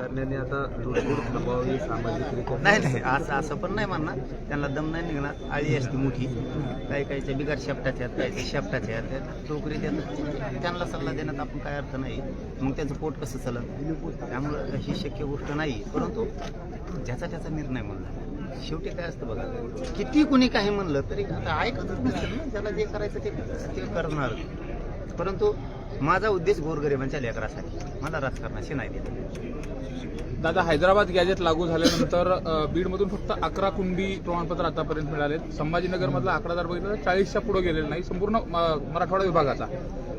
राजकारण्याने आता तोडफोड सामाजिक नाही नाही असं असं पण नाही म्हणणार. त्यांना दम नाही निघणार. आळी असते मोठी. काही काहीच्या बिगाड शेपटाच्या आहेत काहीच्या शेपटाच्या आहेत. टोकरी देतात त्यांना सल्ला देण्यात आपण काय अर्थ नाही. मग त्यांचं पोट कसं चलन त्यामुळं ही शक्य गोष्ट नाही. परंतु ज्याचा त्याचा निर्णय म्हणला शेवटी काय असतं बघा. किती कुणी काही म्हणलं तरी आता ऐकतच नसेल ना. ज्याला जे करायचं ते करणार. परंतु माझा उद्देश गोरगरिबांच्या लेकरासाठी. मला राजकारणाशी नाही देत. दादा हैदराबाद गॅजेट लागू झाल्यानंतर बीडमधून फक्त अकरा कुणबी प्रमाणपत्र आतापर्यंत मिळालेत. संभाजीनगरमधला आकडा जर बघितला तर चाळीसच्या पुढे गेलेला नाही. संपूर्ण म- मराठवाडा विभागाचा.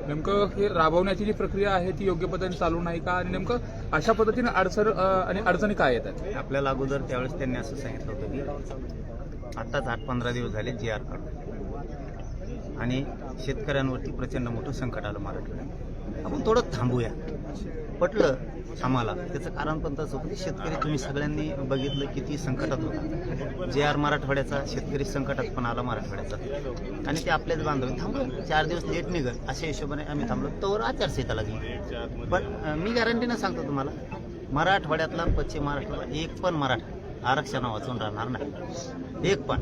नेमकं हे राबवण्याची जी प्रक्रिया आहे ती योग्य पद्धतीने चालू नाही का? आणि नेमकं अशा पद्धतीने अडचण आणि अडचणी काय येतात? आपल्याला अगोदर त्यावेळेस त्यांनी असं सांगितलं होतं की आत्ताच आठ पंधरा दिवस झाले जी आर काढून आणि शेतकऱ्यांवरती प्रचंड मोठं संकट आलं मराठवाड्यात. आपण थोडं थांबूया. पटलं आम्हाला. त्याचं कारण पण तसं होतं की शेतकरी तुम्ही सगळ्यांनी बघितलं किती संकटात होता. जे आर मराठवाड्याचा शेतकरी संकटात पण आला मराठवाड्याचा. आणि ते आपल्याच बांधव. थांबलो चार दिवस लेट निघल. अशा हिशोबाने आम्ही थांबलो. तोवर आचारसंहिता लागली पण मी गॅरंटीनं सांगतो तुम्हाला मराठवाड्यातला पश्चिम महाराष्ट्राला एक पण मराठा आरक्षण वाचून राहणार नाही. एक पण.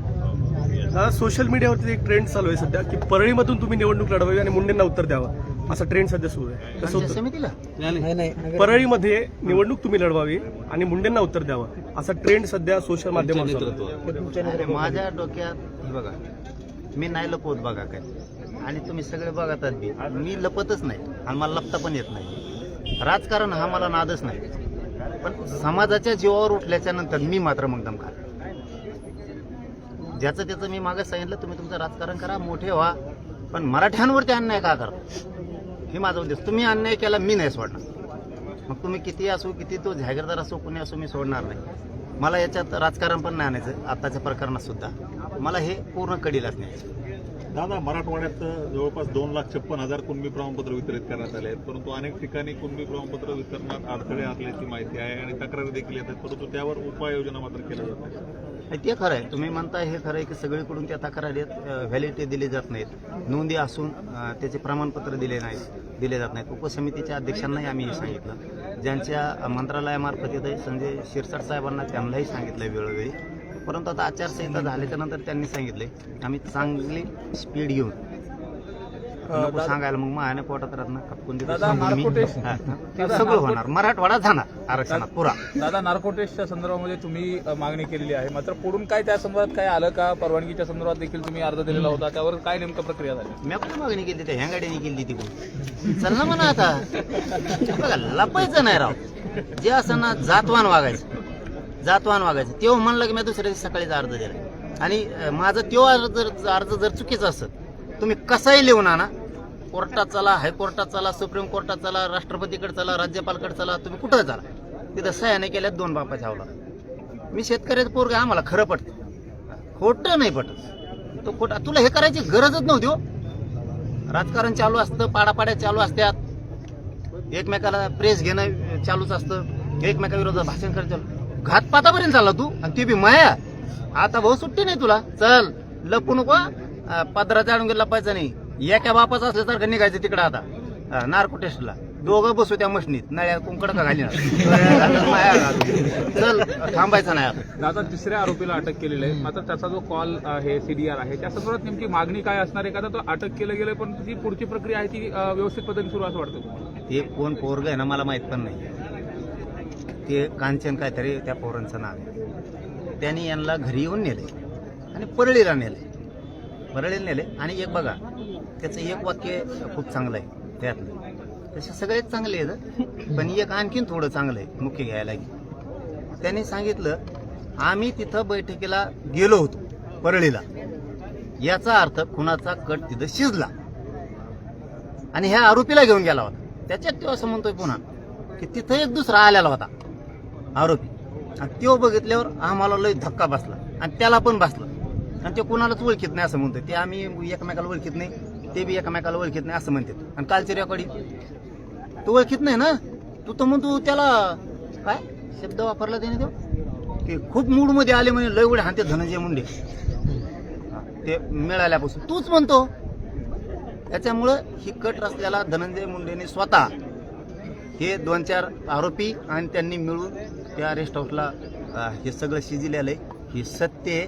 सोशल मीडियावरती एक ट्रेंड चालू आहे सध्या की परळीमधून तुम्ही निवडणूक लढवावी आणि मुंडेंना उत्तर द्यावं. असा ट्रेंड सध्या सुरू आहे. कसं होतं? परळीमध्ये निवडणूक तुम्ही लढवावी आणि मुंडेंना उत्तर द्यावं. असा ट्रेंड सध्या सोशल माध्यमावर चालू आहे. अरे माझ्या डोक्यात हे बघा मी नाही लपवत बघा काय. आणि तुम्ही सगळे बघतात बी मी लपतच नाही आणि मला लपता पण येत नाही. राजकारण हा मला नादच नाही. पण समाजाच्या जीवावर उठल्याच्या नंतर मी मात्र मग दमकार ज्याचं त्याचं मी मागे सांगितलं तुम्ही तुमचं राजकारण करा मोठे व्हा. पण मराठ्यांवरती अन्याय का करा हे माझा उद्देश. तुम्ही अन्याय केला मी नाही सोडणार. मग तुम्ही किती असो किती तो जागीरदार असो कुणी असो मी सोडणार नाही. मला याच्यात राजकारण पण नाही आणायचं आत्ताच्या प्रकरणात सुद्धा. मला हे पूर्ण कडीलाच न्यायचं दादा मराठवाड्यात जवळपास दोन लाख छप्पन हजार कुणबी प्रमाणपत्र वितरित करण्यात आले आहेत. परंतु अनेक ठिकाणी कुणबी प्रमाणपत्र वितरणात अडथळे असल्याची माहिती आहे आणि तक्रारी देखील येतात परंतु त्यावर उपाययोजना मात्र केल्या जात ते खरं आहे. तुम्ही म्हणता हे खरं आहे की सगळीकडून त्या तक्रारी व्हॅलिडिटी दिली जात नाहीत. नोंदी असून त्याचे प्रमाणपत्र दिले नाही दिले जात नाहीत. उपसमितीच्या अध्यक्षांनाही आम्ही हे सांगितलं. ज्यांच्या मंत्रालयामार्फत येतं संजय शिरसाट साहेबांना त्यांनाही सांगितलं वेळोवेळी. परंतु आता आचारसंहिता झाल्याच्यानंतर त्यांनी सांगितले आम्ही चांगली स्पीड घेऊन नको सांगायला मग मायाने पोटात राहणार खपकून देतो. दादा, ते सगळं होणार. मराठवाडा जाणार आरक्षणात पुरा. दादा नार्कोटेक्सच्या संदर्भामध्ये तुम्ही अ, मागणी केलेली आहे. मात्र पुढून काय त्या संदर्भात काय आलं का? परवानगीच्या संदर्भात देखील तुम्ही अर्ज दिलेला होता. त्यावर काय नेमकं प्रक्रिया झाली? मी कुठे मागणी केली त्या ह्या गाडीने केली तिकडून चल ना म्हणा आता. बघा लपायचं नाही राव. जे असं ना जातवान वागायचं. जातवान वागायचं. तेव्हा म्हणलं की मी दुसऱ्या दिवशी सकाळीच अर्ज दिला आणि अं, माझं तो अर्ज जर अर्ज जर चुकीचा असत तुम्ही कसाही लिहून आणा. कोर्टात चला हायकोर्टात चला सुप्रीम कोर्टात चला राष्ट्रपतीकडे चला राज्यपालकडे चला तुम्ही कुठं चला तिथं सह्याने केल्यात दोन बापा झावला. मी शेतकऱ्याचं पोरग आम्हाला खरं पटतं. खोटं नाही पटत. तो खोटा तुला हे करायची गरजच नव्हती हो. राजकारण चालू असतं पाडापाड्या चालू असतात. एकमेकाला प्रेस घेणं चालूच असतं. एकमेकाविरोधात भाषण करायचं चालू. घातपातापर्यंत चालला तू आणि ती बी माया. आता भाऊ सुट्टी नाही तुला. चल लपू नको पदरा जाणून आणून लपायचं नाही. एका बापाचं असल्यासारखं निघायचं तिकडं आता. नार्को टेस्टला दोघं बसू त्या मशनीत. नळ्या कुंकड का घाली. चल थांबायचं नाही आता. दादा तिसऱ्या आरोपीला अटक केलेली आहे. मात्र त्याचा जो कॉल आहे सीडीआर आहे त्या संदर्भात नेमकी मागणी काय असणार आहे? का तो अटक केलं गेलं पण ती पुढची प्रक्रिया आहे ती व्यवस्थित पद्धतीने सुरू असं वाटतं ते कोण पोरग आहे ना मला माहीत पण नाही. ते कांचन काहीतरी त्या पोरांचं नाव आहे. त्यांनी यांना घरी येऊन नेले आणि परळीला नेले परळीला नेले. आणि एक बघा त्याचं एक वाक्य खूप चांगलं आहे त्यातलं. तसे सगळेच चांगले आहेत पण एक आणखीन थोडं चांगलं आहे मुख्य घ्यायला की त्यांनी सांगितलं आम्ही तिथं बैठकीला गेलो होतो परळीला. याचा अर्थ खुनाचा कट तिथं शिजला. आणि ह्या आरोपीला घेऊन गेला होता. त्याच्यात तो असं म्हणतोय पुन्हा की तिथं एक दुसरा आलेला होता आरोपी. आणि तो बघितल्यावर आम्हाला लय धक्का बसला. आणि त्याला पण बसला. आणि ते कोणालाच ओळखीत नाही असं म्हणतात ते आम्ही एकमेकाला ओळखीत नाही ते बी एकमेकाला ओळखीत नाही असं म्हणतात. आणि कालची रेकॉर्डिंग तू ओळखीत नाही ना? तू तर म्हणतो त्याला काय शब्द वापरला त्याने तो? की खूप मूडमध्ये आले म्हणे लय उडे हाते धनंजय मुंडे. ते मिळाल्यापासून. तूच म्हणतो. त्याच्यामुळं ही कट रचल्याला धनंजय मुंडेने स्वतः हे दोन चार आरोपी आणि त्यांनी मिळून त्या रेस्ट हाऊसला हे सगळं शिजलेलं आहे. हे सत्य आहे.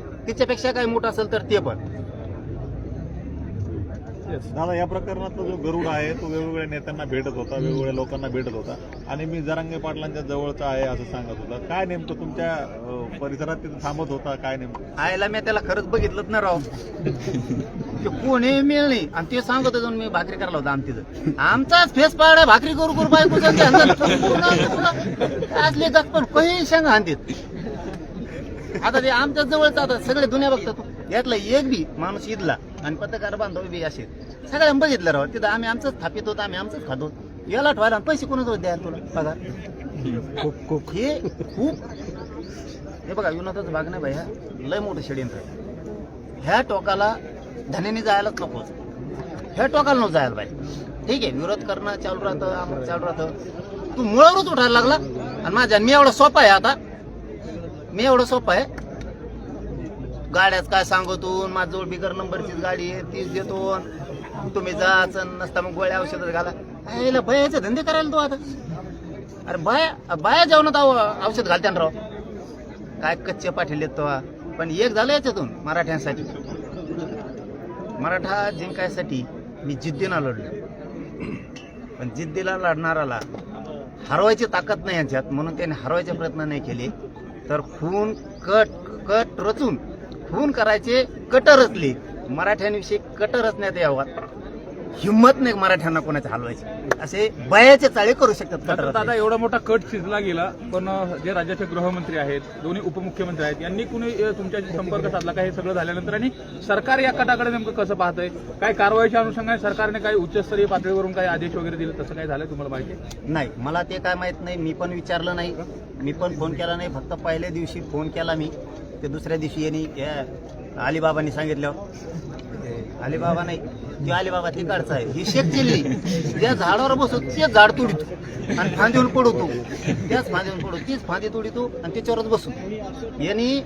तिच्यापेक्षा काय मोठं असेल तर ते पण. दादा या प्रकरणातला जो गरुड आहे तो वेगवेगळ्या नेत्यांना भेटत होता वेगवेगळ्या लोकांना भेटत होता. आणि मी जरांगे पाटलांच्या जवळचा आहे असं सांगत होता. काय नेमकं तुमच्या परिसरात तिथे थांबत होता? काय नेमकं? आयला मी त्याला खरंच बघितलंच ना राव. ते कोणी मिळ नाही. आणि ते सांगत होतो मी भाकरी करायला होता आमतीचं आमचाच फेस पाडा भाकरी करू करू बायको असले पण काही शेंगा हाणतील आता ते आमच्या जवळच आता सगळे दुनिया बघतात. यातला एक बी माणूस इथला आणि पत्रकार बांधव बी असे. सगळ्यांना बघितलं राव. तिथं आम्ही आमचंच थापित होतो आम्ही आमचंच खातो याला ठेवायला पैसे कोणाच द्यायला तुला? पगार? खूप खूप. हे खूप. हे बघा विनोदाचा भाग नाही भैया लय मोठं षडयंत्र ह्या टोकाला धनेने जायलाच नको. ह्या टोकाला नको जायला पाहिजे ठीक आहे विरोध करणं चालू राहतं आम्हाला चालू राहतं. तू मुळावरच उठायला लागला. आणि माझ्या मी एवढा सोपा आहे आता. मी एवढं सोपं आहे. गाड्याच काय सांगतो माझ्याजवळ बिगर नंबरचीच गाडी आहे तीच देतो. तुम्ही जाच नसता मग गोळ्या औषध घाला. याला बयाचे धंदे करायला तू आता. अरे बाया बाया जेवणात औषध घालते ना राव. काय कच्चे पाठिले तो. पण एक झालं याच्यातून मराठ्यांसाठी. मराठा जिंकायसाठी मी जिद्दीनं लढलो. पण जिद्दीला लढणाराला हरवायची ताकद नाही यांच्यात म्हणून त्यांनी हरवायचे प्रयत्न नाही केले. तर खून कट कट रचून खून करायचे कट रचले मराठ्यांविषयी कट रचण्यात यावा. हिंमत नाही मराठ्यांना कोणाच्या हलवायची. असे बयाचे चाळे करू शकतात दादा. एवढा मोठा कट शिजला गेला पण जे राज्याचे गृहमंत्री आहेत दोन्ही उपमुख्यमंत्री आहेत यांनी कुणी तुमच्याशी संपर्क साधला का? हे सगळं झाल्यानंतर आणि सरकार या कटाकडे नेमकं कसं पाहतंय? काय कारवाईच्या अनुषंगाने सरकारने काही उच्चस्तरीय पातळीवरून काही आदेश वगैरे दिले? तसं काय झालं तुम्हाला माहिती? नाही मला ते काय माहीत नाही. मी पण विचारलं नाही. मी पण फोन केला नाही. फक्त पहिल्या दिवशी फोन केला मी. ते दुसऱ्या दिवशी यांनी अलिबाबांनी सांगितलं. ते अलिबाबा नाही. ती अलिबाबा तिकडचा आहे ही शेत केली. त्या झाडावर बसतो तेच झाड तोडितो. आणि फांदीवर पडवतो. त्याच फांदीवर पडतो तीच फांदी तोडितो आणि त्याच्यावरच बसू. यांनी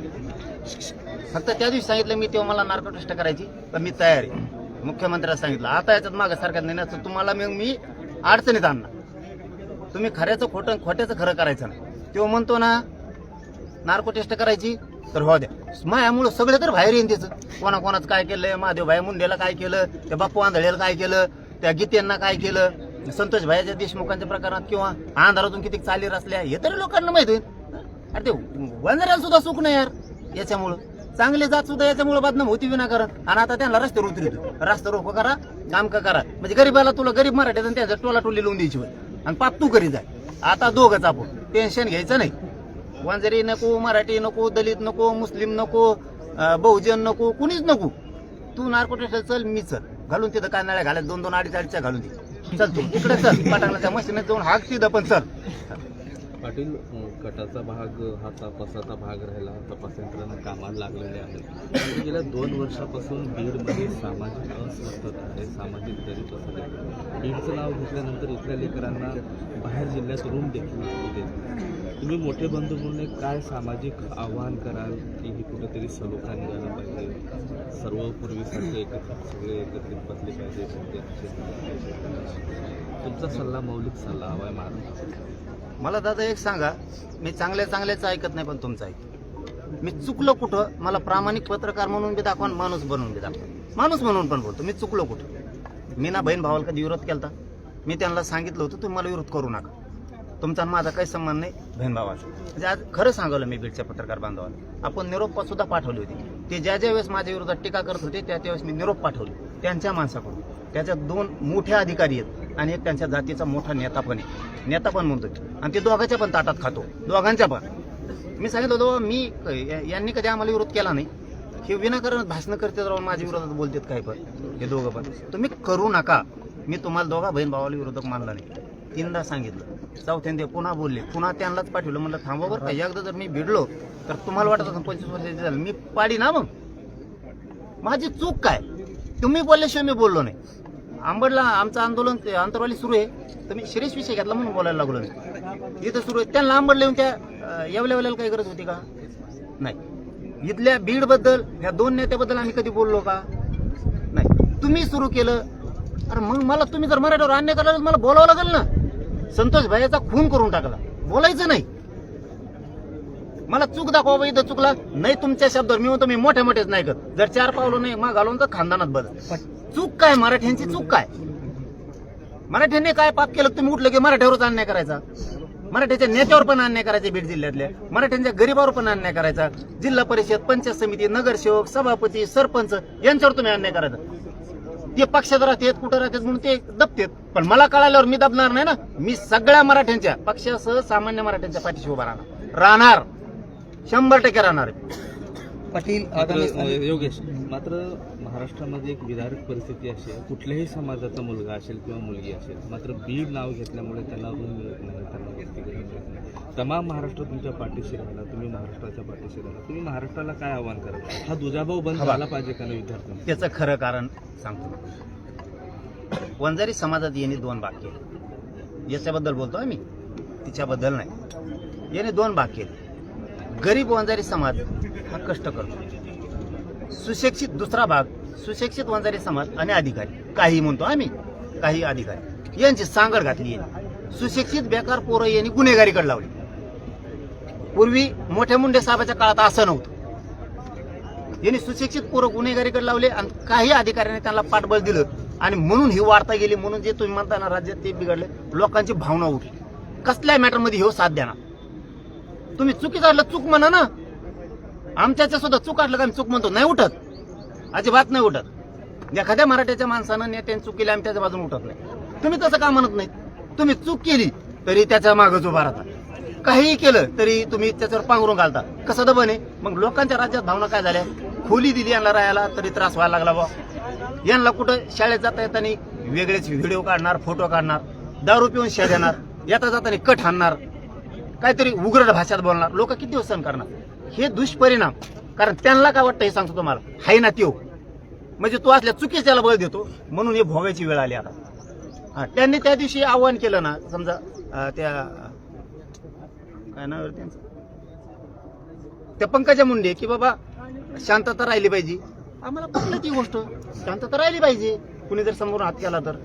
फक्त त्या दिवशी सांगितलं मी तेव्हा मला नार्को टेस्ट करायची तर मी तयार आहे. मुख्यमंत्र्याला सांगितलं आता याच्यात मागं सरकार नेण्याचं तुम्हाला मग मी अडचणीत आणणार. तुम्ही खऱ्याचं खोटं खोट्याचं खरं करायचं ना तो म्हणतो ना नार्को टेस्ट करायची तर हो द्या. मायामुळं सगळे तर बाहेर येईन त्याचं कोणा कोणाचं काय केलंय महादेव भाई मुंडेला काय केलं त्या बाप्पू आंधळेला काय केलं त्या गीतेंना काय केलं संतोष भाईच्या देशमुखांच्या प्रकारात किंवा अंधारातून किती चाली रचल्या हे तरी लोकांना माहीत होईल अरे ते वंजऱ्याला सुद्धा सुख नाही यार. याच्यामुळं. चांगले जात सुद्धा याच्यामुळे बदनाम होती विनाकारण. आणि आता त्यांना रस्त्यावर उतरतो रस्ता रोको करा काम का करा. म्हणजे गरीबाला तुला गरीब मराठ्यात आणि टोला टोली लावून द्यायची आणि पाप तू करी जाय आता दोघंच आपण. टेन्शन घ्यायचं नाही. वांजरी नको मराठी नको दलित नको मुस्लिम नको बहुजन नको कुणीच नको. तू नार्कोटेशन चल मी चल. घालून तिथं कानाळ्या घालत दोन दोन अडीच अडीच्या घालून दे. चल तू. तिकडे चल. पाटांगणाच्या मशीन जाऊन हाक तिथं पण चल. पाटील कटाचा भाग हा तपासाचा भाग राहिला. तपास यंत्रणा कामाला लागलेले आहे म्हणजे गेल्या दोन वर्षापासून बीडमध्ये सामाजिक अस्वस्थता आहे सामाजिक दरी आहे. बीडचं नाव घेतल्यानंतर इथल्या लेकरांना बाहेर जिल्ह्यात रूम देखील देत तुम्ही मोठे बंधू म्हणून काय सामाजिक आव्हान कराल की ही कुठेतरी सलोखा निघायला पाहिजे? सर्व पूर्वीसारखे एकत्रित सगळे एकत्रित बसले पाहिजे तुमचा सल्ला मौलिक सल्ला हवा आहे महाराष्ट्रासाठी मला दादा एक सांगा मी चांगल्या चांगल्याच ऐकत नाही पण तुमचं ऐक मी चुकलो कुठं? मला प्रामाणिक पत्रकार म्हणून बी दाखवा माणूस बनवून बी दाखवा. माणूस म्हणून पण बोलतो मी चुकलो कुठं? मी ना बहीण भावाला कधी विरोध केला मी त्यांना सांगितलं होतं तुम्ही मला विरोध करू नका. तुमचा माझा काही संबंध नाही बहीण भावाचा. म्हणजे आज खरं सांगवलं मी बीडच्या पत्रकार बांधवाला. आपण निरोप सुद्धा पाठवली होती. ते ज्या ज्या वेळेस माझ्या विरोधात टीका करत होते त्या त्यावेळेस मी निरोप पाठवली. त्यांच्या माणसाकडून. त्याच्यात दोन मोठ्या अधिकारी आहेत आणि एक त्यांच्या जातीचा मोठा नेता पण आहे. नेता पण म्हणतो आणि ते दोघांच्या पण ताटात खातो. दोघांच्या पण. मी सांगितलं होतं मी यांनी कधी आम्हाला विरोध केला नाही. हे विनाकारण भाषणं करतात राहून माझ्या विरोधात बोलतात काय पण. हे दोघं पण. तुम्ही करू नका. मी तुम्हाला दोघा बहीण भावाला विरोधक मानला नाही. तीनदा सांगितलं. चौथ्यांदा पुन्हा बोलले. पुन्हा त्यांनाच पाठवलं. म्हणलं थांबा बरं का. एकदा जर मी भिडलो तर तुम्हाला वाटत असेल पंचवीस वर्षाचे झालं. मी पाडी ना मग? माझी चूक काय? तुम्ही बोलल्याशिवाय मी बोललो नाही. आंबडला आमचं आंदोलन अंतरवाली सुरू आहे. तर मी शिरीष विषय घेतला म्हणून बोलायला लागलो नाही इथं सुरू आहे. त्यांना आंबड येऊन त्या अं, येवल्या वेळेला काही गरज होती का? नाही. इथल्या बीडबद्दल ह्या दोन नेत्याबद्दल आम्ही कधी बोललो का? नाही. तुम्ही सुरू केलं. अरे मग मला तुम्ही जर मराठीवर अन्याय करायला मला बोलावं लागेल ना? संतोष भाईचा खून करून टाकला. बोलायचं नाही. मला चूक दाखवा इथं चुकला. नाही तुमच्या शब्दावर मी म्हणतो मी मोठ्या मोठेच नाही करत. जर चार पावलं नाही मग घालून तर खानदानात बदल चूक काय? मराठ्यांची चूक काय? मराठ्यांनी काय पाप केलं? तुम्ही उठलं की मराठ्यावरच अन्याय करायचा. मराठ्याच्या नेत्यावर पण अन्याय करायचे बीड जिल्ह्यातल्या मराठ्यांच्या गरीबावर पण अन्याय करायचा. जिल्हा परिषद पंचायत समिती नगरसेवक सभापती सरपंच यांच्यावर तुम्ही अन्याय करायचा. ते पक्षात राहतात कुठं राहतात म्हणून ते दबतात. पण मला कळाल्यावर मी दबणार नाही ना. मी सगळ्या मराठ्यांच्या पक्षासह सामान्य मराठ्यांच्या पाठीशी उभा राहणार. राहणार. शंभर टक्के राहणार आहे. पाटील मात्र आगामी योगेश मात्र महाराष्ट्रामध्ये एक विदारक परिस्थिती अशी आहे. कुठल्याही समाजाचा मुलगा असेल किंवा मुलगी असेल मात्र बीड नाव घेतल्यामुळे त्यांना ऋण मिळत नाही त्यांना वसतिगृह मिळत नाही. तमाम महाराष्ट्र तुमच्या पाठीशी राहिला तुम्ही महाराष्ट्राच्या पाठीशी राहिला तुम्ही महाराष्ट्राला काय आव्हान करत हा दुजाभाव बंद हवा. झाला पाहिजे का नाही विद्यार्थ्यांना? त्याचं खरं कारण सांगतो. वंजारी समाजात येणे दोन भाग केले याच्याबद्दल बोलतो आम्ही. तिच्याबद्दल नाही. याने दोन भाग केले गरीब वंजारी समाज हा कष्ट करतो. सुशिक्षित दुसरा भाग सुशिक्षित वंजारी समाज आणि अधिकारी. काही म्हणतो आम्ही काही अधिकारी. यांची सांगड घातली यांनी सुशिक्षित बेकार पोरं यांनी गुन्हेगारीकडे लावली. पूर्वी मोठ्या मुंडे साहेबाच्या काळात असं नव्हतं. यांनी सुशिक्षित पोरं गुन्हेगारीकडे लावले आणि काही अधिकाऱ्यांनी त्यांना पाठबळ दिलं. आणि म्हणून ही वाढता गेली म्हणून जे तुम्ही म्हणताना राज्यात ते बिघडले लोकांची भावना उठली. कसल्या मॅटरमध्ये हो साथ द्या ना तुम्ही चुकीचं असलं चूक म्हणा ना. आमच्याच्या सुद्धा चूक काढलं का आम्ही चूक म्हणतो. नाही उठत. अजिबात नाही उठत. एखाद्या मराठ्याच्या माणसानं नेत्याने चूक केली आम्ही त्याच्या बाजून उठत नाही. तुम्ही तसं का म्हणत नाही तुम्ही चूक केली तरी त्याच्या मागच उभा राहता. काहीही केलं तरी तुम्ही त्याच्यावर पांघरून घालता. कसं दबन आहे? मग लोकांच्या राज्यात भावना काय झाल्या? खोली दिली यांना राहायला तरी त्रास व्हायला लागला बा यांना कुठं शाळेत जाता येताना वेगळेच व्हिडिओ काढणार फोटो काढणार दारू पिऊन शा येणार येता जाताना कट हाणणार. काहीतरी उग्र भाषेत बोलणार. लोक किती दिवस सहन करणार? हे दुष्परिणाम. कारण त्यांना काय वाटतं हे सांगतो तुम्हाला? हाय ना त्यो. म्हणजे तो असल्या चुकीच त्याला बळ देतो. म्हणून हे भोगायची वेळ आली आता. हा, त्यांनी त्या दिवशी आव्हान केलं ना समजा त्या काय नाव त्यांचं? त्या पंकजा मुंडे की बाबा शांतता राहिली पाहिजे. आम्हाला पटलं ती गोष्ट. शांतता राहिली पाहिजे. कुणी जर समोरून हात केला तर.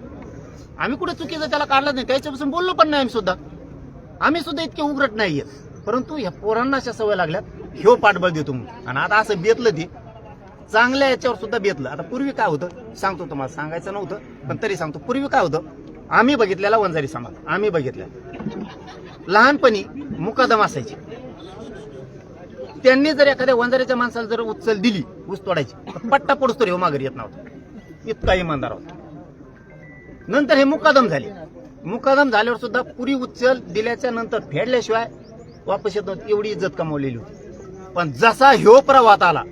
आम्ही कुठे चुकीचं त्याला काढलं नाही. त्याच्यापासून बोललो पण नाही आम्ही सुद्धा. आम्ही सुद्धा इतके उघडत नाहीये. परंतु ह्या पोरांना अशा सवय लागल्यात ह्यो पाठबळ देतो म्हणून. आणि आता असं बेतलं ते चांगल्या याच्यावर सुद्धा बेतलं. आता पूर्वी काय होतं? सांगतो तुम्हाला सांगायचं नव्हतं पण तरी सांगतो. पूर्वी काय होतं? आम्ही बघितलेला वंजारी समाज. आम्ही बघितल्या लहानपणी मुकादम असायची. त्यांनी जर एखाद्या वंजाऱ्याच्या माणसाला जर उचल दिली ऊस तोडायची तर पट्टा पडूस तर हो माघारी येत नव्हता. इतका इमानदार होता. नंतर हे मुकादम झाले. मुकादम झाल्यावर सुद्धा पुरी उचल दिल्याच्या नंतर फेडल्याशिवाय वापस येत नव्हती. एवढी इज्जत कमावलेली होती. पण जसा ह्यो प्रवाहात आला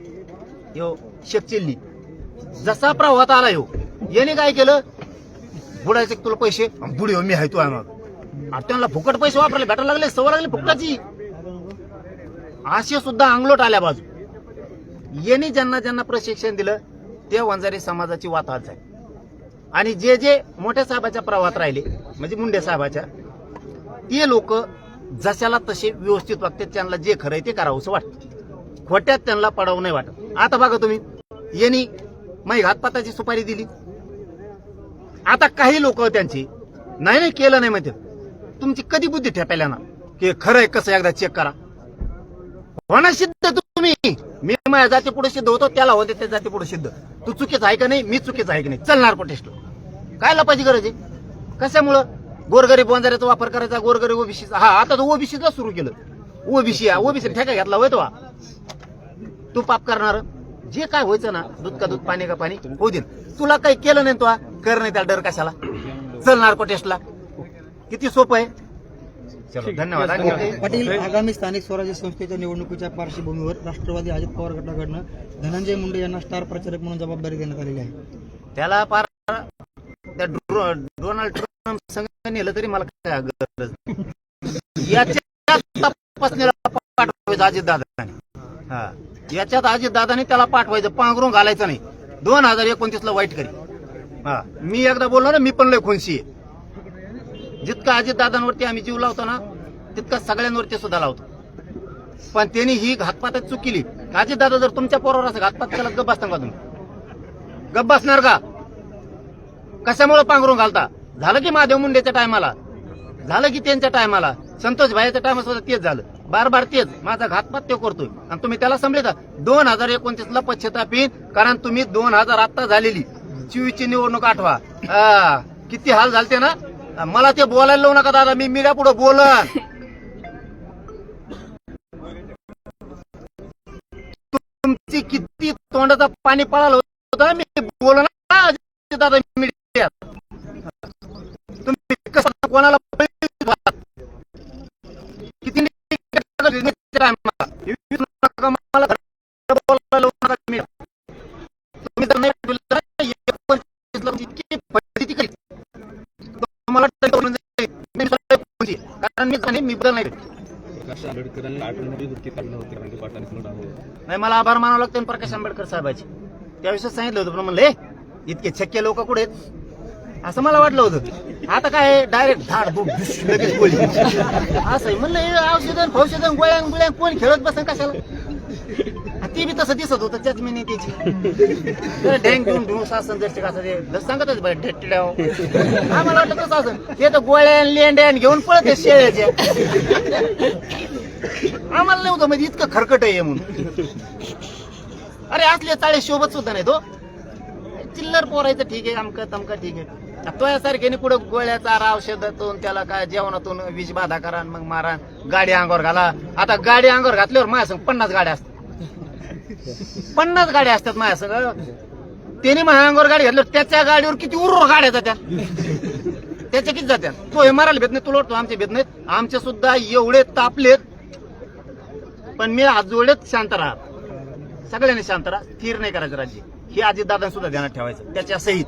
ह्यो शेकचिल्ली जसा प्रवाहात आला ह्यो याने काय केलं? बुडायचे तुला पैसे? बुडी हो मी आहे तू आहे मग. त्यांना फुकट पैसे वापरायला भेटायला लागले सवय लागली फुकटाची. असे सुद्धा अंगलोट आल्या बाजू यांनी ज्यांना ज्यांना प्रशिक्षण दिलं ते वंजारी समाजाची वाताहत झाली आणि जे जे मोठ्या साहेबाच्या प्रवाहात राहिले म्हणजे मुंडे साहेबाच्या ते लोक जशाला तसे व्यवस्थित वागतात त्यांना जे खरं आहे ते करावंसं वाटतं. खोट्यात त्यांना पडावं नाही वाटत. आता बघा तुम्ही यांनी माही घातपाताची सुपारी दिली. आता काही लोक त्यांची नाही नाही केलं नाही म्हणते तुमची कधी बुद्धी ठेपायला ना की खरं आहे कसं एकदा चेक करा. होणार सिद्ध तुम्ही. मी माझ्या जाती पुढे सिद्ध होतो त्याला होते त्या जाती पुढे सिद्ध. तू चुकीच आहे का नाही मी चुकीच आहे की नाही. चलणार नार्को टेस्ट काय लपायची गरज आहे? कशामुळं? गोरगरीब वंजाऱ्याचा वापर करायचा गोरगरीब ओबीसीचा. हा आता तो ओबीसीचा सुरू केलं. ओबीसी ओबीसी ठेका घेतला होय तो. तू पाप करणार. जे काय व्हायचं ना दूध का दूध पाणी का पाणी होऊ दे. तुला काही केलं नाही तो कर नाही त्याला डर कशाला? चल नार्को टेस्टला. किती सोपं आहे? चलो धन्यवाद. पाटील आगामी स्थानिक स्वराज्य संस्थेच्या निवडणुकीच्या पार्श्वभूमीवर राष्ट्रवादी अजित पवार गटाकडनं धनंजय मुंडे यांना स्टार प्रचारक म्हणून जबाबदारी देण्यात आलेली आहे. त्याला पार त्या डो- डोनाल्ड ट्रम्प संघ नेलं तरी मला काय गरज याच्या तपासणीला पाठवायचं अजित हा. याच्यात अजित दादाने त्याला पाठवायचं पांघरून घालायचं नाही. दोन हजार एकोणतीस ला वाईट करी. हा. मी एकदा बोललो ना मी पण लय खुनशी आहे. जितका अजित दादांवरती आम्ही जीव लावतो ना तितका सगळ्यांवरती सुद्धा लावतो. पण त्यांनी ही घातपातात चुकीली. केली अजित दादा जर तुमच्या पोरावर असं घातपात केला गप्प बसता का तुम्ही? गप्प बसणार का? कशामुळे पांघरून घालता? झालं की महादेव मुंडेच्या टायमाला? झालं की त्यांच्या टायमाला? संतोष भाईच्या टायमा सुद्धा तेच झालं. बार बार तेच. माझा घातपात तो करतोय. आणि तुम्ही त्याला समजले का दोन हजार एकोणतीस ला पश्चाताप कारण तुम्ही दोन हजार आत्ता झालेली. चोवीसची निवडणूक आठवा. किती हाल झालते ना? मला ते बोलायला लावू नका दादा. मी मीडिया पुढे बोलन. तुमची किती तोंडाचा पाणी पळालं होतं मी बोलणार ना दादा मीडिया तुम्ही कसं कोणाला पैसे भरा. किती मला. तुम्ही जर नाही. तुम्हाला म्हणजे मी स्वतः फुजी. कारण मी जाणे, मी बदल नाही मला आभार मानावं लागतं प्रकाश आंबेडकर साहेबाचे त्याविषयी सांगितलं होतं पण म्हणलं "हे, इतके छक्के लोक कुठे असं मला वाटलं होतं आता काय डायरेक्ट धाड बुक लगेच गोळी असं आहे. म्हणलं हे औषधन फौषधन गोळ्या गोळ्या कोण खेळत बसन कशाला? ती बी तसं दिसत होतं त्याच मी त्याची डँग घेऊन घेऊन सासन जर असं ते सांगतच बरं ढेट्टिड्या आम्हाला वाटलं तसं असं ते तर गोळ्या लेंड्या घेऊन पळत शेळ्याच्या. आम्हाला नव्हतं म्हणजे इतकं खरकट आहे म्हणून. अरे असले चाळे शोभत सुद्धा नाही तो हो. चिल्लर पोरायचं ठीक आहे अमकं तमकं ठीक आहे. तो कुठं पुढे गोळ्या चारा औषधातून त्याला काय जेवणातून वीज बाधा करा मग मारा. गाडी अंगावर घाला. आता गाडी अंगावर घातल्यावर माझ्या संग पन्नास गाड्या असतात. पन्नास गाड्या असतात माझ्या संग. त्याने माझ्या अंगावर गाडी घातल्यावर त्याच्या गाडीवर किती उर्र गाड्या जात्या. त्याच्या किती जात्या. तो हे मारायला भेट नाही तुला वाटतो आमचे भेट नाहीत? आमचे सुद्धा एवढे तापलेत. पण मी आज शांत राहा. सगळ्यांनी शांत राहा. स्थिर नाही करायचं राज्य हे अजितदादा सुद्धा ध्यानात ठेवायचं. त्याच्या सहित.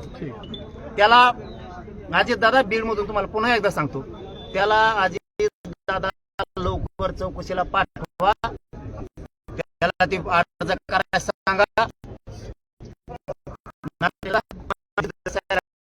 त्याला माझे दादा बीडमधून तुम्हाला पुन्हा एकदा सांगतो. त्याला आजी दादा लवकर चौकशीला पाठवा. त्याला ती अर्ज करायला सांगा.